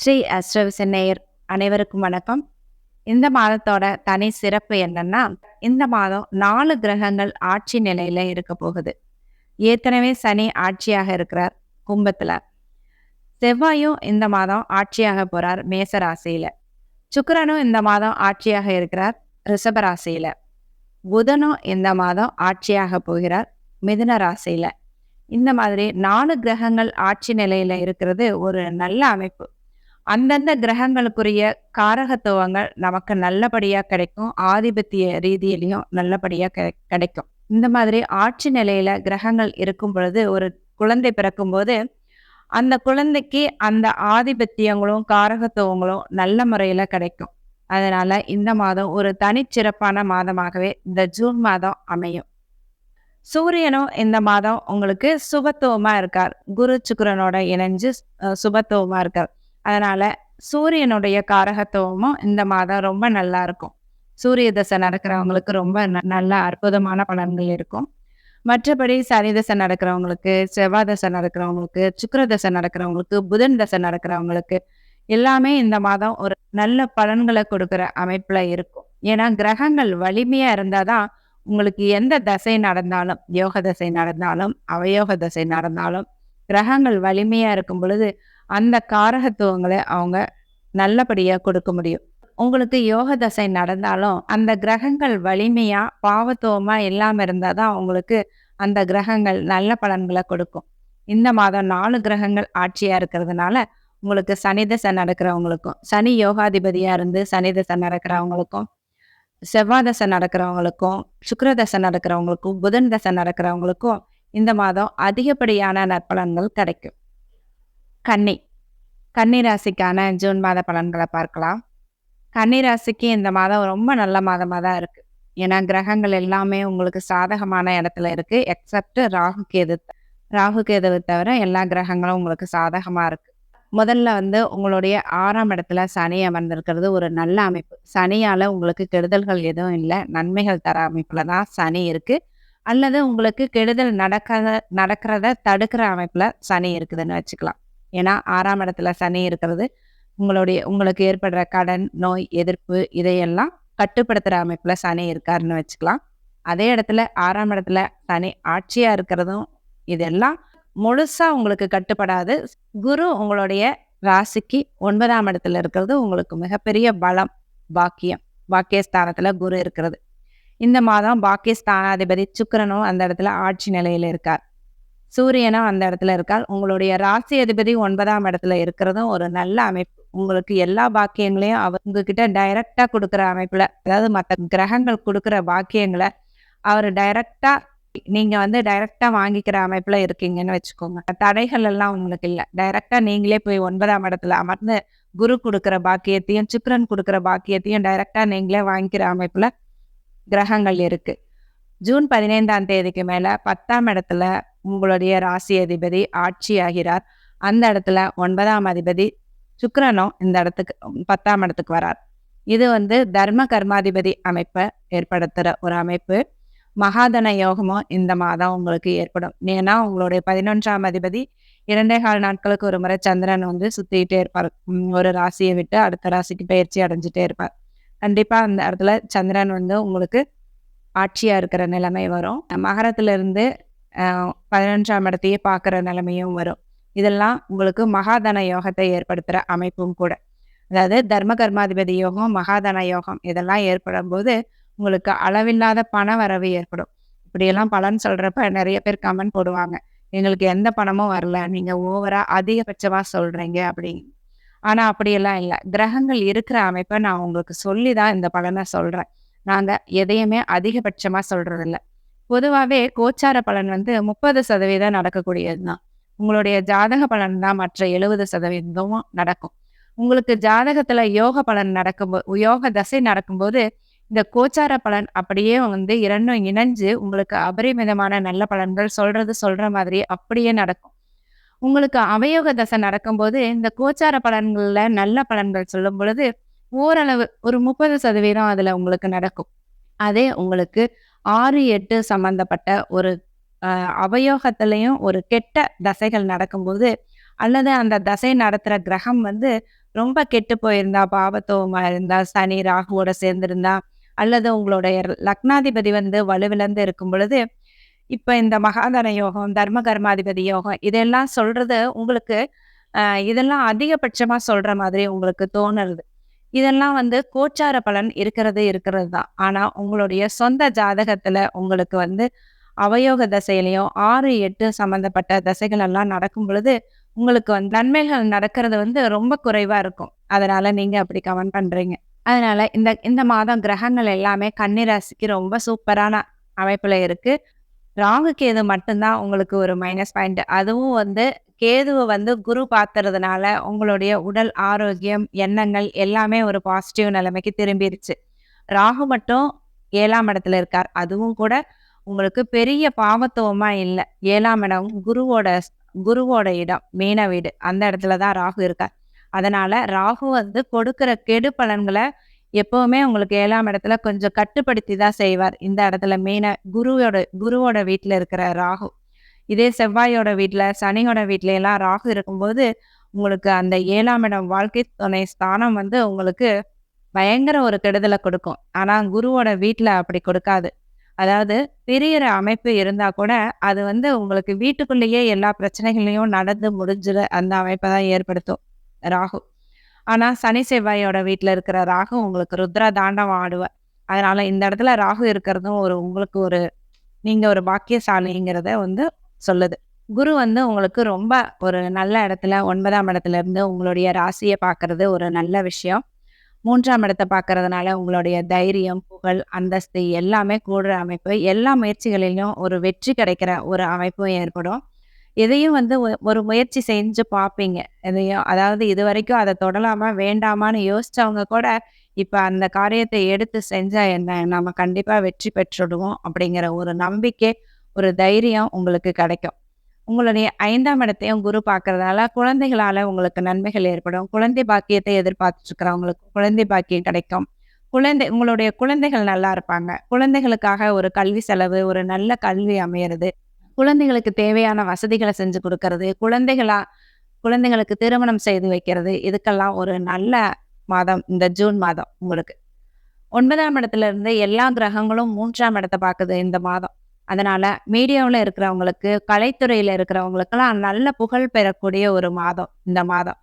ஸ்ரீ அஸ்ட்ரவிசன் சென்னையர் அனைவருக்கும் வணக்கம். இந்த மாதத்தோட தனி சிறப்பு என்னன்னா இந்த மாதம் நாலு கிரகங்கள் ஆட்சி நிலையில இருக்க போகுது. ஏற்கனவே சனி ஆட்சியாக இருக்கிறார் கும்பத்துல. செவ்வாயும் இந்த மாதம் ஆட்சியாக போறார் மேச ராசியில. இந்த மாதம் ஆட்சியாக இருக்கிறார் ரிஷப ராசியில. புதனும் இந்த மாதம் ஆட்சியாக போகிறார் மிதுன ராசியில. இந்த மாதிரி நாலு கிரகங்கள் ஆட்சி நிலையில இருக்கிறது ஒரு நல்ல அமைப்பு. அந்தந்த கிரகங்களுக்குரிய காரகத்துவங்கள் நமக்கு நல்லபடியாக கிடைக்கும். ஆதிபத்திய ரீதியிலையும் நல்லபடியாக கிடை- கிடைக்கும். இந்த மாதிரி ஆட்சி நிலையில கிரகங்கள் இருக்கும் பொழுது ஒரு குழந்தை பிறக்கும்போது அந்த குழந்தைக்கு அந்த ஆதிபத்தியங்களும் காரகத்துவங்களும் நல்ல முறையில கிடைக்கும். அதனால இந்த மாதம் ஒரு தனிச்சிறப்பான மாதமாகவே இந்த ஜூன் மாதம் அமையும். சூரியனும் இந்த மாதம் உங்களுக்கு சுபத்துவமா இருக்கார். குரு சுக்கரனோட இணைஞ்சு சுபத்துவமா இருக்கார். அதனால் சூரியனுடைய காரகத்துவமும் இந்த மாதம் ரொம்ப நல்லா இருக்கும். சூரிய தசை நடக்கிறவங்களுக்கு ரொம்ப ந- நல்ல அற்புதமான பலன்கள் இருக்கும். மற்றபடி சனி தசை நடக்கிறவங்களுக்கு செவ்வாய் தசை நடக்கிறவங்களுக்கு சுக்கர தசை நடக்கிறவங்களுக்கு புதன் தசை நடக்கிறவங்களுக்கு எல்லாமே இந்த மாதம் ஒரு நல்ல பலன்களை கொடுக்குற அமைப்பில் இருக்கும். ஏன்னா கிரகங்கள் வலிமையாக இருந்தால் தான் உங்களுக்கு எந்த தசை நடந்தாலும் யோக தசை நடந்தாலும் அவயோக தசை நடந்தாலும் கிரகங்கள் வலிமையாக இருக்கும் பொழுது அந்த காரகத்துவங்களை அவங்க நல்லபடியாக கொடுக்க முடியும். உங்களுக்கு யோக தசை நடந்தாலும் அந்த கிரகங்கள் வலிமையாக பாவத்துவமாக இல்லாமல் இருந்தால் தான் உங்களுக்கு அந்த கிரகங்கள் நல்ல பலன்களை கொடுக்கும். இந்த மாதம் நாலு கிரகங்கள் ஆட்சியாக இருக்கிறதுனால உங்களுக்கு சனி தசை நடக்கிறவங்களுக்கும் சனி யோகாதிபதியாக இருந்து சனி தசை நடக்கிறவங்களுக்கும் செவ்வாய் தசை நடக்கிறவங்களுக்கும் சுக்கர தசை நடக்கிறவங்களுக்கும் புதன் தசை நடக்கிறவங்களுக்கும் இந்த மாதம் அதிகப்படியான நற்பலன்கள் கிடைக்கும். கன்னி. கன்னி ராசிக்கான ஜூன் மாத பலன்களை பார்க்கலாம். கன்னி ராசிக்கு இந்த மாதம் ரொம்ப நல்ல மாதமாக தான் இருக்குது ஏன்னா கிரகங்கள் எல்லாமே உங்களுக்கு சாதகமான இடத்துல இருக்குது எக்ஸப்ட் ராகு கேது. ராகு கேதுவை தவிர எல்லா கிரகங்களும் உங்களுக்கு சாதகமாக இருக்குது முதல்ல வந்து உங்களுடைய ஆறாம் இடத்துல சனி அமர்ந்திருக்கிறது ஒரு நல்ல அமைப்பு. சனியால் உங்களுக்கு கெடுதல்கள் எதுவும் இல்லை. நன்மைகள் தர அமைப்பில் தான் சனி இருக்குது அல்லது உங்களுக்கு கெடுதல் நடக்க நடக்கிறத தடுக்கிற அமைப்பில் சனி இருக்குதுன்னு வச்சுக்கலாம். ஏன்னா ஆறாம் இடத்துல சனி இருக்கிறது. உங்களுடைய உங்களுக்கு ஏற்படுற கடன் நோய் எதிர்ப்பு இதையெல்லாம் கட்டுப்படுத்துகிற அமைப்பில் சனி இருக்காருன்னு வச்சுக்கலாம். அதே இடத்துல ஆறாம் இடத்துல சனி ஆட்சியாக இருக்கிறதும் இதெல்லாம் முழுசாக உங்களுக்கு கட்டுப்படாது. குரு உங்களுடைய ராசிக்கு ஒன்பதாம் இடத்துல இருக்கிறது உங்களுக்கு மிகப்பெரிய பலம் பாக்கியம் பாக்கியஸ்தானத்தில் குரு இருக்கிறது. இந்த மாதம் பாக்கியஸ்தானாதிபதி சுக்கரனும் அந்த இடத்துல ஆட்சி நிலையில இருக்கார். சூரியனும் அந்த இடத்துல இருக்கார். உங்களுடைய ராசி அதிபதி ஒன்பதாம் இடத்துல இருக்கிறதும் ஒரு நல்ல அமைப்பு. உங்களுக்கு எல்லா பாக்கியங்களையும் அவங்க கிட்ட டைரக்டா கொடுக்குற அமைப்புல அதாவது மற்ற கிரகங்கள் கொடுக்குற பாக்கியங்களை அவர் டைரக்டா நீங்க வந்து டைரக்டா வாங்கிக்கிற அமைப்புல இருக்கீங்கன்னு வச்சுக்கோங்க. தடைகள் எல்லாம் உங்களுக்கு இல்ல. டைரக்டா நீங்களே போய் ஒன்பதாம் இடத்துல அமர்ந்து குரு கொடுக்குற பாக்கியத்தையும் சுக்கரன் கொடுக்குற பாக்கியத்தையும் டைரக்டா நீங்களே வாங்கிக்கிற அமைப்புல கிரகங்கள் இருக்கு. ஜூன் பதினைந்தாம் தேதிக்கு மேல பத்தாம் இடத்துல உங்களுடைய ராசி அதிபதி ஆட்சி ஆகிறார் அந்த இடத்துல ஒன்பதாம் அதிபதி சுக்கரனும் இந்த இடத்துக்கு பத்தாம் இடத்துக்கு வரார். இது வந்து தர்ம கர்மாதிபதி அமைப்பை ஏற்படுத்துகிற ஒரு அமைப்பு. மகாதன யோகமும் இந்த மாதம் உங்களுக்கு ஏற்படும். ஏன்னா உங்களுடைய பதினொன்றாம் அதிபதி இரண்டே கால் நாட்களுக்கு ஒரு முறை சந்திரன் வந்து சுத்திக்கிட்டே இருப்பார். ஒரு ராசியை விட்டு அடுத்த ராசிக்கு பயிற்சி அடைஞ்சிட்டே இருப்பார். கண்டிப்பா அந்த இடத்துல சந்திரன் வந்து உங்களுக்கு ஆட்சியா இருக்கிற நிலைமை வரும். மகரத்துல இருந்து பதினொன்றாம் இடத்தையே பார்க்குற நிலைமையும் வரும். இதெல்லாம் உங்களுக்கு மகாதன யோகத்தை ஏற்படுத்துகிற அமைப்பும் கூட. அதாவது தர்ம கர்மாதிபதி யோகம் மகாதன யோகம் இதெல்லாம் ஏற்படும் போது உங்களுக்கு அளவில்லாத பண வரவு ஏற்படும். இப்படியெல்லாம் பலன் சொல்கிறப்ப நிறைய பேர் கமெண்ட் போடுவாங்க. எங்களுக்கு எந்த பணமும் வரல நீங்கள் ஓவராக அதிகபட்சமாக சொல்கிறீங்க அப்படின்னு. ஆனால் அப்படியெல்லாம் இல்லை. கிரகங்கள் இருக்கிற அமைப்பை நான் உங்களுக்கு சொல்லி தான் இந்த பலனை சொல்கிறேன் நாங்கள் எதையுமே அதிகபட்சமாக சொல்கிறதில்ல பொதுவாகவே கோச்சார பலன் வந்து முப்பது சதவீதம் நடக்கக்கூடியது தான் உங்களுடைய ஜாதக பலன் தான் மற்ற எழுபது சதவீதமும் நடக்கும். உங்களுக்கு ஜாதகத்துல யோக பலன் நடக்கும்போது யோக தசை நடக்கும்போது இந்த கோச்சார பலன் அப்படியே வந்து இரண்டும் இணைஞ்சு உங்களுக்கு அபரிமிதமான நல்ல பலன்கள் சொல்றது சொல்ற மாதிரி அப்படியே நடக்கும். உங்களுக்கு அவயோக தசை நடக்கும்போது இந்த கோச்சார பலன்கள்ல நல்ல பலன்கள் சொல்லும் பொழுது ஓரளவு ஒரு முப்பது சதவீதம் அதுல உங்களுக்கு நடக்கும். அதே உங்களுக்கு ஆறு எட்டு சம்பந்தப்பட்ட ஒரு அவயோகத்திலையும் ஒரு கெட்ட தசைகள் நடக்கும்போது அல்லது அந்த தசை நடத்துகிற கிரகம் வந்து ரொம்ப கெட்டு போயிருந்தா, பாவத்தோமா இருந்தா, சனி ராகுவோட சேர்ந்திருந்தா, அல்லது உங்களுடைய லக்னாதிபதி வந்து வலுவிழந்து இருக்கும் பொழுது, இப்போ இந்த மகாதன யோகம், தர்ம கர்மாதிபதி யோகம் இதெல்லாம் சொல்றது உங்களுக்கு இதெல்லாம் அதிகபட்சமா சொல்ற மாதிரி உங்களுக்கு தோணுறது. இதெல்லாம் வந்து கோச்சார பலன் இருக்கிறது இருக்கிறது தான். ஆனா உங்களுடைய சொந்த ஜாதகத்துல உங்களுக்கு வந்து அவயோக தசையிலையும் ஆறு எட்டு சம்மந்தப்பட்ட தசைகள் எல்லாம் நடக்கும் பொழுது, உங்களுக்கு வந்து நன்மைகள் நடக்கிறது வந்து ரொம்ப குறைவா இருக்கும். அதனால நீங்க அப்படி கவன் பண்றீங்க. அதனால இந்த இந்த மாதம் கிரகங்கள் எல்லாமே கன்னிராசிக்கு ரொம்ப சூப்பரான அமைப்புல இருக்கு. ராகு, கேது மட்டும்தான் உங்களுக்கு ஒரு மைனஸ் பாயிண்ட். அதுவும் வந்து கேதுவை வந்து குரு பார்த்துறதுனால உங்களுடைய உடல் ஆரோக்கியம், எண்ணங்கள் எல்லாமே ஒரு பாசிட்டிவ் நிலைமைக்கு திரும்பிடுச்சு ராகு மட்டும் ஏழாம் இடத்துல இருக்கார். அதுவும் கூட உங்களுக்கு பெரிய பாவத்துவமா இல்லை ஏழாம் இடம் குருவோட குருவோட இடம். மீன வீடு. அந்த இடத்துல தான் ராகு இருக்கார். அதனால ராகு வந்து கொடுக்கிற கெடு பலன்களை எப்பவுமே உங்களுக்கு ஏழாம் இடத்துல கொஞ்சம் கட்டுப்படுத்தி தான் செய்வார். இந்த இடத்துல மீன குருவோட குருவோட வீட்டில் இருக்கிற ராகு. இதே செவ்வாயோட வீட்டில் சனியோட வீட்டில எல்லாம் ராகு இருக்கும்போது, உங்களுக்கு அந்த ஏழாம் இடம் வாழ்க்கை துணை ஸ்தானம் வந்து உங்களுக்கு பயங்கர ஒரு கெடுதலை கொடுக்கும். ஆனால் குருவோட வீட்டில் அப்படி கொடுக்காது. அதாவது பிரியிற அமைப்பு இருந்தால் கூட, அது வந்து உங்களுக்கு வீட்டுக்குள்ளேயே எல்லா பிரச்சனைகளையும் நடந்து முடிஞ்சிட அந்த அமைப்பை தான் ஏற்படுத்தும் ராகு. ஆனால் சனி, செவ்வாயோட வீட்டில் இருக்கிற ராகு உங்களுக்கு ருத்ர தாண்டவம் ஆடுவார். அதனால இந்த இடத்துல ராகு இருக்கிறதும் ஒரு உங்களுக்கு ஒரு நீங்கள் ஒரு பாக்கியசாலிங்கிறத வந்து சொல்லுது. குரு வந்து உங்களுக்கு ரொம்ப ஒரு நல்ல இடத்துல ஒன்பதாம் இடத்துல இருந்து உங்களுடைய ராசியை பார்க்கறது ஒரு நல்ல விஷயம். மூன்றாம் இடத்த பார்க்கறதுனால உங்களுடைய தைரியம், புகழ், அந்தஸ்து எல்லாமே கூடுற அமைப்பு. எல்லா முயற்சிகளிலும் ஒரு வெற்றி கிடைக்கிற ஒரு அமைப்பும் ஏற்படும். எதையும் வந்து ஒரு முயற்சி செஞ்சு பார்ப்பீங்க. எதையும் அதாவது இது வரைக்கும் அதை தொடலாமா, வேண்டாமான்னு யோசிச்சவங்க கூட, இப்போ அந்த காரியத்தை எடுத்து செஞ்சால் என்ன? நம்ம கண்டிப்பாக வெற்றி பெற்றுடுவோம் அப்படிங்கிற ஒரு நம்பிக்கை, ஒரு தைரியம் உங்களுக்கு கிடைக்கும். உங்களுடைய ஐந்தாம் இடத்தையும் குரு பார்க்கறதுனால குழந்தைகளால உங்களுக்கு நன்மைகள் ஏற்படும். குழந்தை பாக்கியத்தை எதிர்பார்த்துட்டு இருக்கிறவங்களுக்கு குழந்தை பாக்கியம் கிடைக்கும். குழந்தை உங்களுடைய குழந்தைகள் நல்லா இருப்பாங்க. குழந்தைகளுக்காக ஒரு கல்வி செலவு, ஒரு நல்ல கல்வி அமையிறது குழந்தைகளுக்கு தேவையான வசதிகளை செஞ்சு கொடுக்கறது குழந்தைகளா குழந்தைகளுக்கு திருமணம் செய்து வைக்கிறது. இதுக்கெல்லாம் ஒரு நல்ல மாதம் இந்த ஜூன் மாதம் உங்களுக்கு. ஒன்பதாம் இடத்துல இருந்து எல்லா கிரகங்களும் மூன்றாம் இடத்தை பார்க்குது இந்த மாதம். அதனால மீடியாவில் இருக்கிறவங்களுக்கு, கலைத்துறையில் இருக்கிறவங்களுக்கெல்லாம் நல்ல புகழ் பெறக்கூடிய ஒரு மாதம் இந்த மாதம்.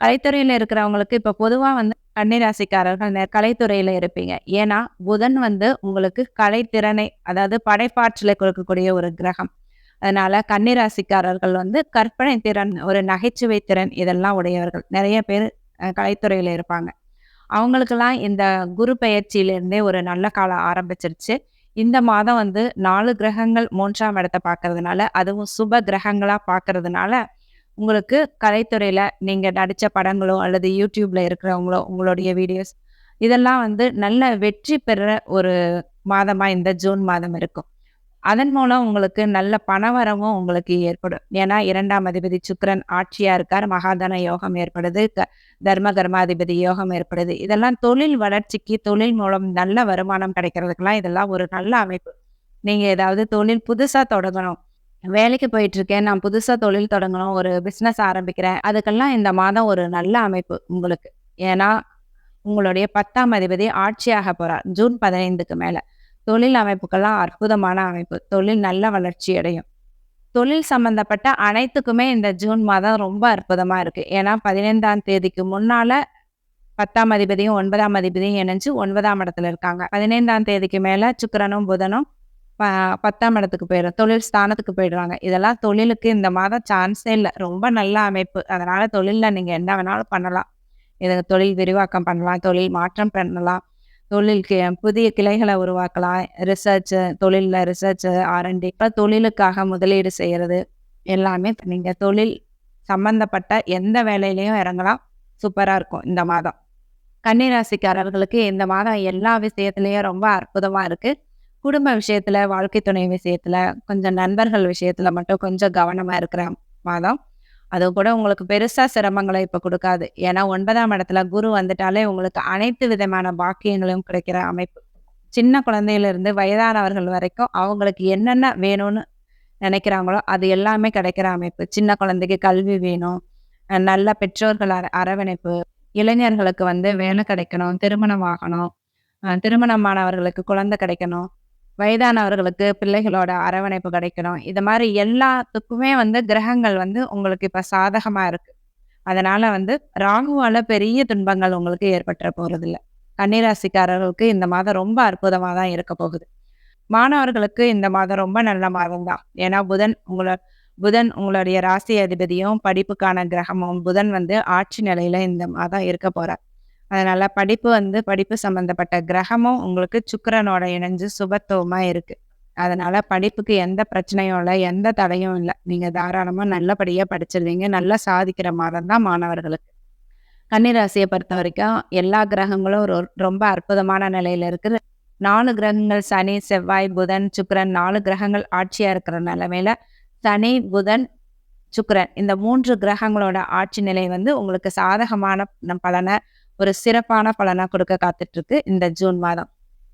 கலைத்துறையில் இருக்கிறவங்களுக்கு இப்போ பொதுவாக வந்து கன்னிராசிக்காரர்கள் ராசிக்காரர்கள் நெ இருப்பீங்க. ஏன்னா, புதன் வந்து உங்களுக்கு கலைத்திறனை அதாவது படைப்பாற்றலை கொடுக்கக்கூடிய ஒரு கிரகம். அதனால கன்னிராசிக்காரர்கள் வந்து கற்பனை திறன், ஒரு நகைச்சுவை திறன் இதெல்லாம் உடையவர்கள். நிறைய பேர் கலைத்துறையில் இருப்பாங்க. அவங்களுக்கெல்லாம் இந்த குரு பயிற்சியிலேருந்தே ஒரு நல்ல காலம் ஆரம்பிச்சிருச்சு. இந்த மாதம் வந்து நாலு கிரகங்கள் மூன்றாம் இடத்த பார்க்கறதுனால, அதுவும் சுப கிரகங்களா பார்க்கறதுனால, உங்களுக்கு கலைத்துறையில நீங்க நடிச்ச படங்களோ, அல்லது யூடியூப்பில் இருக்கிறவங்களோ, உங்களுடைய வீடியோஸ் இதெல்லாம் வந்து நல்ல வெற்றி பெற ஒரு மாதமா இந்த ஜூன் மாதம் இருக்கும். அதன் மூலம் உங்களுக்கு நல்ல பணவரவும் உங்களுக்கு ஏற்படும். ஏன்னா இரண்டாம் அதிபதி சுக்கரன் ஆட்சியா இருக்கார். மகாதன யோகம் ஏற்படுது. க தர்ம கர்மாதிபதி யோகம் ஏற்படுது. இதெல்லாம் தொழில் வளர்ச்சிக்கு, தொழில் மூலம் நல்ல வருமானம் கிடைக்கிறதுக்கெல்லாம் இதெல்லாம் ஒரு நல்ல அமைப்பு. நீங்க ஏதாவது தொழில் புதுசா தொடங்கணும். வேலைக்கு போயிட்டுருக்கேன். நான் புதுசா தொழில் தொடங்கணும். ஒரு பிசினஸ் ஆரம்பிக்கிறேன். அதுக்கெல்லாம் இந்த மாதம் ஒரு நல்ல அமைப்பு உங்களுக்கு. ஏன்னா, உங்களுடைய 10ஆம் அதிபதி ஆட்சியாக போறார். ஜூன் 15க்கு மேல. தொழில் அமைப்புக்கெல்லாம் அற்புதமான அமைப்பு. தொழில் நல்ல வளர்ச்சி அடையும். தொழில் சம்பந்தப்பட்ட அனைத்துக்குமே இந்த ஜூன் மாதம் ரொம்ப அற்புதமாக இருக்கு. ஏன்னா 15ஆம் தேதிக்கு முன்னால் பத்தாம் அதிபதியும், ஒன்பதாம் அதிபதியும் இணைஞ்சு ஒன்பதாம் இடத்துல இருக்காங்க. 15ஆம் தேதிக்கு மேலே சுக்கரனும் புதனும் ப 10ஆம் இடத்துக்கு போயிடும் தொழில் ஸ்தானத்துக்கு போயிடுவாங்க. இதெல்லாம் தொழிலுக்கு இந்த மாதம் சான்ஸே இல்லை ரொம்ப நல்ல அமைப்பு. அதனால் தொழிலில் நீங்கள் என்ன வேணாலும் பண்ணலாம். இது தொழில் விரிவாக்கம் பண்ணலாம். தொழில் மாற்றம் பண்ணலாம். தொழிலுக்கு புதிய கிளைகளை உருவாக்கலாம். ரிசர்ச்சு தொழிலில் ரிசர்ச்சு ஆர்என்டி இப்போ தொழிலுக்காக முதலீடு செய்கிறது எல்லாமே நீங்கள் தொழில் சம்பந்தப்பட்ட எந்த வேலையிலையும் இறங்கலாம். சூப்பராக இருக்கும் இந்த மாதம். கன்னி ராசிக்காரர்களுக்கு இந்த மாதம் எல்லா விஷயத்துலேயும் ரொம்ப அற்புதமாக இருக்குது குடும்ப விஷயத்தில் வாழ்க்கை துணை விஷயத்தில் கொஞ்சம் நண்பர்கள் விஷயத்தில் மட்டும் கொஞ்சம் கவனமாக இருக்கிற மாதம். அது கூட உங்களுக்கு பெருசா சிரமங்களை இப்ப கொடுக்காது ஏன்னா ஒன்பதாம் இடத்துல குரு வந்துட்டாலே உங்களுக்கு அனைத்து விதமான பாக்கியங்களும் கிடைக்கிற அமைப்பு. சின்ன குழந்தையிலிருந்து வயதானவர்கள் வரைக்கும் அவங்களுக்கு என்னென்ன வேணும்னு நினைக்கிறாங்களோ, அது எல்லாமே கிடைக்கிற அமைப்பு. சின்ன குழந்தைக்கு கல்வி வேணும். நல்ல பெற்றோர்கள் அர அரவணைப்பு. இளைஞர்களுக்கு வந்து வேலை கிடைக்கணும் திருமணம் ஆகணும் திருமணமானவர்களுக்கு குழந்தை கிடைக்கணும் வயதானவர்களுக்கு பிள்ளைகளோட அரவணைப்பு கிடைக்கணும். இது மாதிரி எல்லாத்துக்குமே வந்து கிரகங்கள் வந்து உங்களுக்கு இப்போ சாதகமா இருக்கு. அதனால வந்து ராகுவால பெரிய துன்பங்கள் உங்களுக்கு ஏற்பட்டுற போறது இல்லை கன்னிராசிக்காரர்களுக்கு இந்த மாதம் ரொம்ப அற்புதமா தான் இருக்க போகுது. மாணவர்களுக்கு இந்த மாதம் ரொம்ப நல்ல மாதம் தான். ஏன்னா புதன் உங்களை புதன் உங்களுடைய ராசி அதிபதியும் படிப்புக்கான கிரகமும் புதன் வந்து ஆட்சி நிலையில இந்த மாதம் இருக்க போறார். அதனால படிப்பு வந்து படிப்பு சம்பந்தப்பட்ட கிரகமும் உங்களுக்கு சுக்கரனோட இணைஞ்சு சுபத்துவமாக இருக்கு. அதனால படிப்புக்கு எந்த பிரச்சனையும் இல்லை எந்த தடையும் இல்லை. நீங்க தாராளமாக நல்லபடியாக படிச்சிருவீங்க. நல்லா சாதிக்கிற மாதம் தான் மாணவர்களுக்கு. கன்னிராசியை பொறுத்த வரைக்கும் எல்லா கிரகங்களும் ரொ- ரொம்ப அற்புதமான நிலையில இருக்குது. நாலு கிரகங்கள் சனி செவ்வாய் புதன் சுக்கரன் நாலு கிரகங்கள் ஆட்சியா இருக்கிற நிலைமையில சனி புதன் சுக்கரன் இந்த மூன்று கிரகங்களோட ஆட்சி நிலை வந்து உங்களுக்கு சாதகமான பலனை ஒரு சிறப்பான பலனை கொடுக்க காத்துட்டு இருக்கு இந்த ஜூன் மாதம்.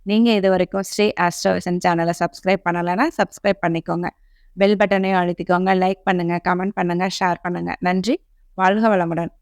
நீங்க இது வரைக்கும் ஸ்ரீ ஆஸ்ட்ரோவிசன் சேனலை சப்ஸ்கிரைப் பண்ணலைன்னா சப்ஸ்கிரைப் பண்ணிக்கோங்க. பெல் பட்டனையும் அழுத்திக்கோங்க. லைக் பண்ணுங்க கமெண்ட் பண்ணுங்க ஷேர் பண்ணுங்க. நன்றி. வாழ்க வளமுடன்.